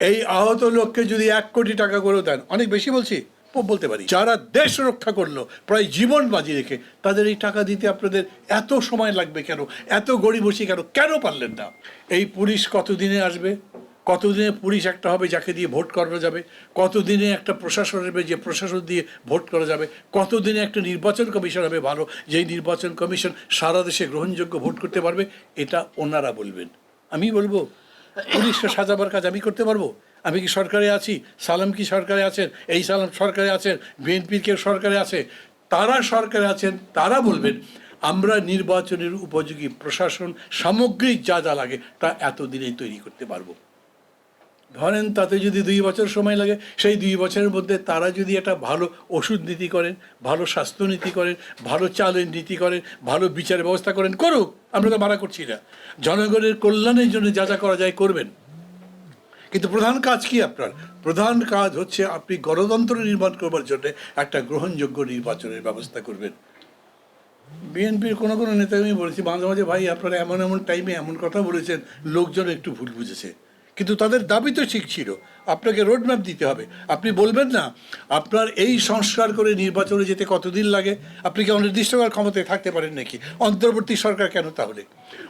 এই আহত লোককে যদি এক কোটি টাকা করেও দেন, অনেক বেশি বলছি বলতে পারি। যারা দেশ রক্ষা করল, প্রায় জীবন বাজি রেখে, তাদের এই টাকা দিতে আপনাদের এত সময় লাগবে কেন? এত গড়িমসি কেন? কেন পারলেন না? এই পুলিশ কতদিনে আসবে? কতদিনে পুলিশ একটা হবে যাকে দিয়ে ভোট করানো যাবে? কতদিনে একটা প্রশাসন হবে যে প্রশাসন দিয়ে ভোট করা যাবে? কতদিনে একটা নির্বাচন কমিশন হবে ভালো, যেই নির্বাচন কমিশন সারা দেশে গ্রহণযোগ্য ভোট করতে পারবে? এটা ওনারা বলবেন। আমি বলব পুলিশকে সাজাবার কাজ আমি করতে পারব? আমি কি সরকারে আছি? সালাম কি সরকারে আছেন? এই সালাম সরকারে আছেন? বিএনপির কেউ সরকারে আছে? তারা সরকারে আছেন, তারা বলবেন, আমরা নির্বাচনের উপযোগী প্রশাসন সামগ্রিক যা যা লাগে, তা এতদিনেই তৈরি করতে পারব। ধরেন তাতে যদি দুই বছর সময় লাগে, সেই দুই বছরের মধ্যে তারা যদি একটা ভালো ওষুধ নীতি করেন, ভালো স্বাস্থ্য নীতি করেন, ভালো চালের নীতি করেন, ভালো বিচার ব্যবস্থা করেন, করুক, আমরা তো মানা করছি না জনগণের কল্যাণের জন্য যা যা করা যায় করবেন। কিন্তু প্রধান কাজ কি আপনার? প্রধান কাজ হচ্ছে আপনি গণতন্ত্র নির্মাণ করবার জন্য একটা গ্রহণযোগ্য নির্বাচনের ব্যবস্থা করবেন। বিএনপির কোনো কোনো নেতা আমি বলেছি, মাঝে মাঝে ভাই আপনারা এমন এমন টাইমে এমন কথা বলেছেন, লোকজন একটু ভুল বুঝেছে। কিন্তু তাদের দাবি তো ঠিক ছিল। আপনাকে রোডম্যাপ দিতে হবে। আপনি বলবেন না, আপনার এই সংস্কার করে নির্বাচনে যেতে কতদিন লাগে? আপনি কি অনির্দিষ্টকাল ক্ষমতায় থাকতে পারেন নাকি? অন্তর্বর্তী সরকার কেন তাহলে?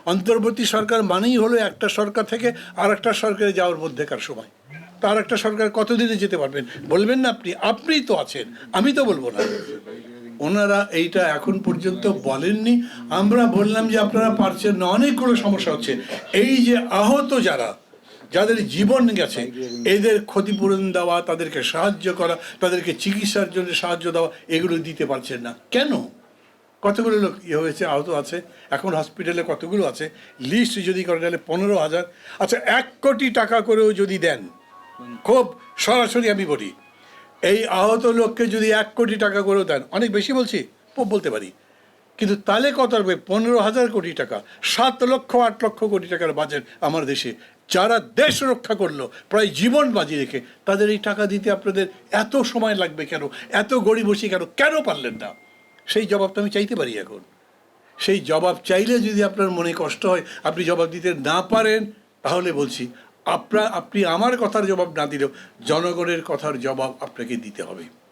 অন্তর্বর্তী সরকার মানেই হলো একটা সরকার থেকে আর একটা সরকারে যাওয়ার মধ্যেকার সময়। তার একটা সরকার কতদিনে যেতে পারবেন? বলবেন না আপনি। আপনিই তো আছেন। আমি তো বলব না। ওনারা এইটা এখন পর্যন্ত বলেননি। আমরা বললাম যে আপনারা পারছেন না। অনেকগুলো সমস্যা হচ্ছে। এই যে আহত যারা যাদের জীবন গেছে, এদের ক্ষতিপূরণ দেওয়া, তাদেরকে সাহায্য করা, তাদেরকে চিকিৎসার জন্য সাহায্য দেওয়া, এগুলো দিতে পারছেন না। কেন? কতগুলো লোক ইয়ে হয়েছে, আহত আছে, এখন হসপিটালে কতগুলো আছে? লিস্ট যদি করা তাহলে পনেরো হাজার। আচ্ছা এক কোটি টাকা করেও যদি দেন, খুব সরাসরি আমি বলি, এই আহত লোককে যদি এক কোটি টাকা করেও দেন, অনেক বেশি বলছি বলতে পারি। কিন্তু তাহলে কত হবে? পনেরো হাজার কোটি টাকা, সাত লক্ষ, আট লক্ষ কোটি টাকার বাজেট আমার দেশে। যারা দেশ রক্ষা করল, প্রায় জীবন বাজি রেখে, তাদের এই টাকা দিতে আপনাদের এত সময় লাগবে কেন? এত গড়িমসি কেন? কেন পারলেন না? সেই জবাবটা আমি চাইতে পারি এখন। সেই জবাব চাইলে যদি আপনার মনে কষ্ট হয়, আপনি জবাব দিতে না পারেন, তাহলে বলছি আপনার আপনি আমার কথার জবাব না দিলেও জনগণের কথার জবাব আপনাকে দিতে হবে।